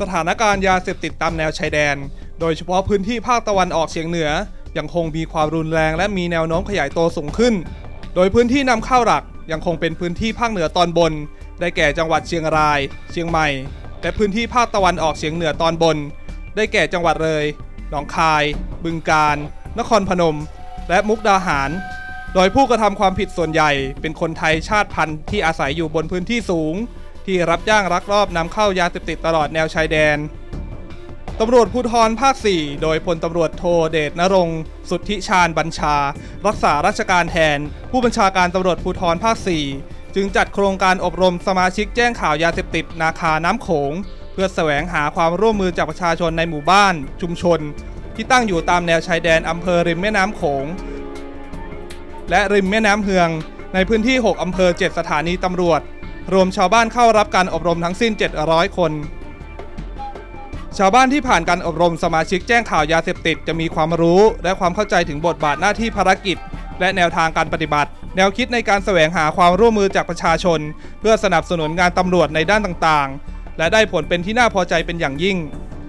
สถานการณ์ยาเสพติดตามแนวชายแดน โดยเฉพาะพื้นที่ภาคตะวันออกเฉียงเหนือ ยังคงมีความรุนแรงและมีแนวโน้มขยายตัวสูงขึ้น โดยพื้นที่นำเข้าหลักยังคงเป็นพื้นที่ภาคเหนือตอนบน ได้แก่จังหวัดเชียงราย เชียงใหม่ และพื้นที่ภาคตะวันออกเฉียงเหนือตอนบน ได้แก่จังหวัดเลย หนองคาย บึงกาฬ นครพนม และมุกดาหาร โดยผู้กระทำความผิดส่วนใหญ่ เป็นคนไทยชาติพันธุ์ที่อาศัยอยู่บนพื้นที่สูง ที่รับจ้างรักรอบนำเข้ายาเสพติดตลอดแนวชายแดนตำรวจภูธรภาค 4 โดยพลตำรวจโทเดชนรงสุทธิชาญบัญชา รักษาราชการแทน ผู้บัญชาการตำรวจภูธรภาค 4 จึงจัดโครงการอบรมสมาชิกแจ้งข่าวยาเสพติดนาคาน้ำโขง เพื่อแสวงหาความร่วมมือจากประชาชนในหมู่บ้าน ชุมชน ที่ตั้งอยู่ตามแนวชายแดนอำเภอริมแม่น้ำโขง และริมแม่น้ำเฮือง ในพื้นที่ 6 อำเภอ 7 สถานีตำรวจ รวมชาวบ้านเข้ารับการอบรมทั้งสิ้น 700 คน ชาวบ้านที่ผ่านการอบรมสมาชิกแจ้งข่าวยาเสพติดจะมีความรู้ และความเข้าใจถึงบทบาทหน้าที่ภารกิจ และแนวทางการปฏิบัติ แนวคิดในการแสวงหาความร่วมมือจากประชาชน เพื่อสนับสนุนงานตำรวจในด้านต่างๆ และได้ผลเป็นที่น่าพอใจเป็นอย่างยิ่ง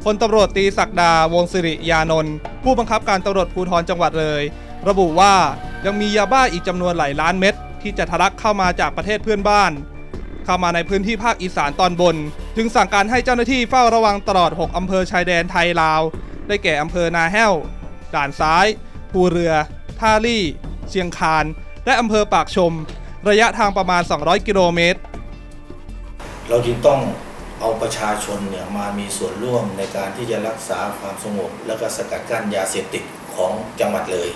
พลตำรวจตรีศักดาวงศิริยานนท์ผู้บังคับการตำรวจภูธรจังหวัดเลย ระบุว่ายังมียาบ้าอีกจำนวนหลายล้านเม็ดที่จะทะลักเข้ามาจากประเทศเพื่อนบ้าน เข้ามาในพื้นที่ภาคอีสานตอนบน จึงสั่งการให้เจ้าหน้าที่เฝ้าระวังตลอด 6 อำเภอชายแดนไทยลาว ได้แก่อำเภอนาแห้ว ด่านซ้าย ภูเรือ ท่าลี่ เชียงคาน และอำเภอปากชม ระยะทางประมาณ 200 กิโลเมตร เราจึงต้องเอาประชาชนเนี่ยมามีส่วนร่วมในการที่จะรักษาความสงบ และก็สกัดกั้นยาเสพติดของจังหวัดเลย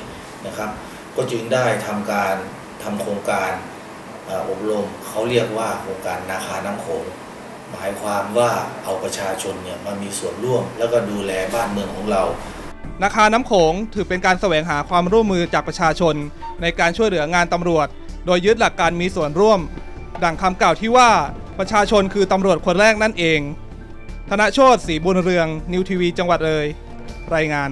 นะครับ ก็จึงได้ทำการทำโครงการ อบรมเขาเรียกว่าโครงการนาคาน้ำโขงหมายความว่าเอาประชาชนเนี่ยมามีส่วนร่วม แล้วก็ดูแลบ้านเมืองของเรา นาคาน้ำโขงถือเป็นการแสวงหาความร่วมมือจากประชาชน ในการช่วยเหลืองานตำรวจ โดยยึดหลักการมีส่วนร่วม ดังคำกล่าวที่ว่าประชาชนคือตำรวจคนแรกนั่นเอง ธนโชตศรีบุญเรือง นิวทีวี จังหวัดเลย รายงาน